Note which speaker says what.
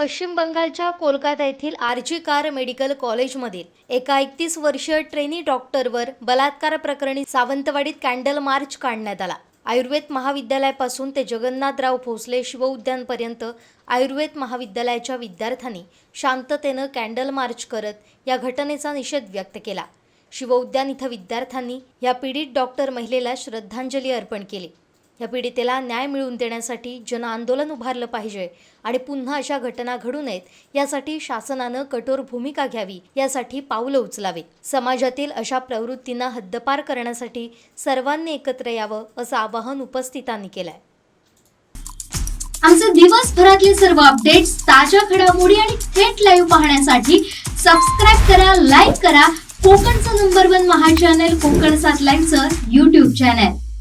Speaker 1: पश्चिम बंगालच्या कोलकाता येथील आरजी कार मेडिकल कॉलेजमधील एका एकतीस वर्षीय ट्रेनी डॉक्टरवर बलात्कार प्रकरणी सावंतवाडीत कॅन्डल मार्च काढण्यात आला. आयुर्वेद महाविद्यालयापासून ते जगन्नाथराव भोसले शिवउद्यानपर्यंत आयुर्वेद महाविद्यालयाच्या विद्यार्थ्यांनी शांततेनं कॅन्डल मार्च करत या घटनेचा निषेध व्यक्त केला. शिवउद्यान इथं विद्यार्थ्यांनी या पीडित डॉक्टर महिलेला श्रद्धांजली अर्पण केली. या पीडितेला न्याय मिळवून देण्यासाठी जन आंदोलन उभारलं पाहिजे आणि पुन्हा अशा घटना घडू नयेत यासाठी शासनानं कठोर भूमिका घ्यावी यासाठी पावलं उचलावीत. समाजातील अशा प्रवृत्तींना हद्दपार करण्यासाठी सर्वांनी एकत्र यावं असं आवाहन उपस्थितांनी केलंय.
Speaker 2: आमचे दिवसभरातले सर्व अपडेट्स ताज्या घडामोडी आणि थेट लाईव्ह पाहण्यासाठी सबस्क्राईब करा लाईक करा. कोकणचं नंबर वन महा चॅनल कोकण सात लाईव्हचं युट्यूब चॅनल